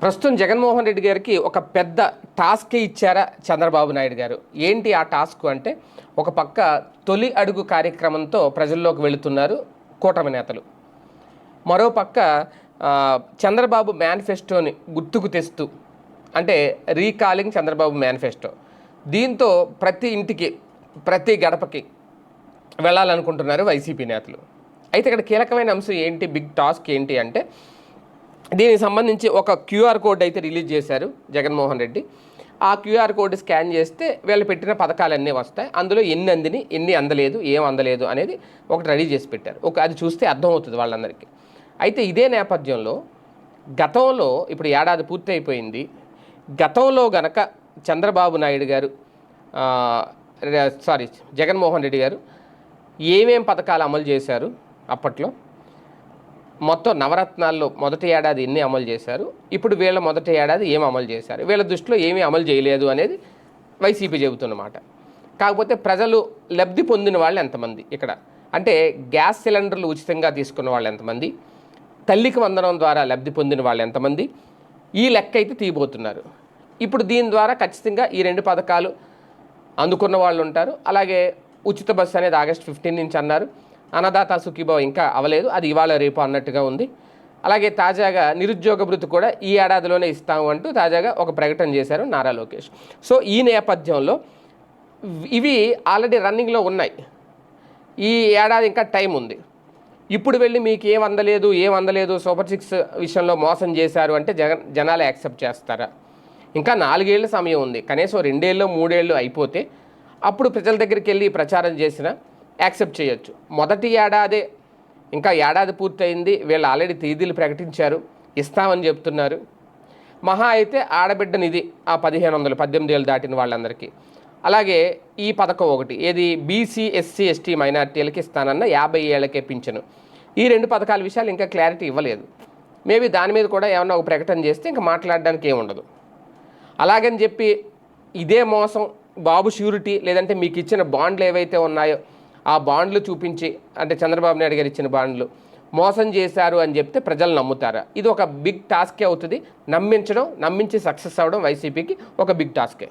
ప్రస్తుతం జగన్మోహన్ రెడ్డి గారికి ఒక పెద్ద టాస్కే ఇచ్చారా చంద్రబాబు నాయుడు గారు. ఏంటి ఆ టాస్క్ అంటే ఒక పక్క తొలి అడుగు కార్యక్రమంతో ప్రజల్లోకి వెళుతున్నారు కూటమి నేతలు. మరోపక్క చంద్రబాబు మేనిఫెస్టోని గుర్తుకు తెస్తూ అంటే రీకాలింగ్ చంద్రబాబు మేనిఫెస్టో. దీంతో ప్రతి ఇంటికి ప్రతి గడపకి వెళ్ళాలనుకుంటున్నారు వైసీపీ నేతలు. అయితే ఇక్కడ కీలకమైన అంశం ఏంటి బిగ్ టాస్క్ ఏంటి అంటే దీనికి సంబంధించి ఒక క్యూఆర్ కోడ్ అయితే రిలీజ్ చేశారు జగన్మోహన్ రెడ్డి. ఆ క్యూఆర్ కోడ్ స్కాన్ చేస్తే వీళ్ళు పెట్టిన పథకాలన్నీ వస్తాయి. అందులో ఎన్ని అందిని ఎన్ని అందలేదు ఏం అందలేదు అనేది ఒకటి రెడీ చేసి పెట్టారు. ఒక అది చూస్తే అర్థమవుతుంది వాళ్ళందరికీ. అయితే ఇదే నేపథ్యంలో గతంలో ఇప్పుడు ఏడాది పూర్తి అయిపోయింది గతంలో గనక చంద్రబాబు నాయుడు గారు సారీ జగన్మోహన్ రెడ్డి గారు ఏమేం పథకాలు అమలు చేశారు అప్పట్లో? మొత్తం నవరత్నాల్లో మొదటి ఏడాది ఎన్ని అమలు చేశారు. ఇప్పుడు వీళ్ళ మొదటి ఏడాది ఏం అమలు చేశారు? వీళ్ళ దృష్టిలో ఏమీ అమలు చేయలేదు అనేది వైసీపీ చెబుతున్నమాట. కాకపోతే ప్రజలు లబ్ధి పొందిన వాళ్ళు ఎంతమంది ఇక్కడ? అంటే గ్యాస్ సిలిండర్లు ఉచితంగా తీసుకున్న వాళ్ళు ఎంతమంది? తల్లికి వందనం ద్వారా లబ్ధి పొందిన వాళ్ళు ఎంతమంది? ఈ లెక్క అయితే తీయబోతున్నారు. ఇప్పుడు దీని ద్వారా ఖచ్చితంగా ఈ రెండు పథకాలు అందుకున్న వాళ్ళు ఉంటారు. అలాగే ఉచిత బస్సు అనేది ఆగస్ట్ ఫిఫ్టీన్ నుంచి అన్నారు. అన్నదాత సుఖీభావ ఇంకా అవ్వలేదు అది ఇవాళ రేపు అన్నట్టుగా ఉంది. అలాగే తాజాగా నిరుద్యోగ భృతి కూడా ఈ ఏడాదిలోనే ఇస్తాము అంటూ తాజాగా ఒక ప్రకటన చేశారు నారా లోకేష్. సో ఈ నేపథ్యంలో ఇవి ఆల్రెడీ రన్నింగ్లో ఉన్నాయి. ఈ ఏడాది ఇంకా టైం ఉంది. ఇప్పుడు వెళ్ళి మీకు ఏం అందలేదు ఏం అందలేదు సూపర్ సిక్స్ విషయంలో మోసం చేశారు అంటే జగన్ జనాలు యాక్సెప్ట్ చేస్తారా? ఇంకా నాలుగేళ్ళ సమయం ఉంది. కనీసం రెండేళ్ళు మూడేళ్ళు అయిపోతే అప్పుడు ప్రజల దగ్గరికి వెళ్ళి ప్రచారం చేసిన యాక్సెప్ట్ చేయొచ్చు. మొదటి ఏడాదే ఇంకా ఏడాది పూర్తయింది. వీళ్ళు ఆల్రెడీ తేదీలు ప్రకటించారు. ఇస్తామని చెప్తున్నారు. మహా అయితే ఆడబిడ్డ నిధి ఆ పదిహేను వందలు పద్దెనిమిది ఏళ్ళు దాటిన వాళ్ళందరికీ. అలాగే ఈ పథకం ఒకటి ఏది బీసీ ఎస్సీ ఎస్టీ మైనార్టీలకి ఇస్తానన్న యాభై ఏళ్ళకే పింఛను. ఈ రెండు పథకాల విషయాలు ఇంకా క్లారిటీ ఇవ్వలేదు. మేబీ దాని మీద కూడా ఏమన్నా ఒక ప్రకటన చేస్తే ఇంకా మాట్లాడడానికి ఏముండదు అలాగని చెప్పి ఇదే మోసం బాబు షూరిటీ లేదంటే మీకు ఇచ్చిన బాండ్లు ఏవైతే ఉన్నాయో ఆ బాండ్లు చూపించి అంటే చంద్రబాబు నాయుడు గారు ఇచ్చిన బాండ్లు మోసం చేశారు అని చెప్తే ప్రజలు నమ్ముతారా? ఇది ఒక బిగ్ టాస్కే అవుతుంది. నమ్మించడం నమ్మించి సక్సెస్ అవ్వడం వైసీపీకి ఒక బిగ్ టాస్కే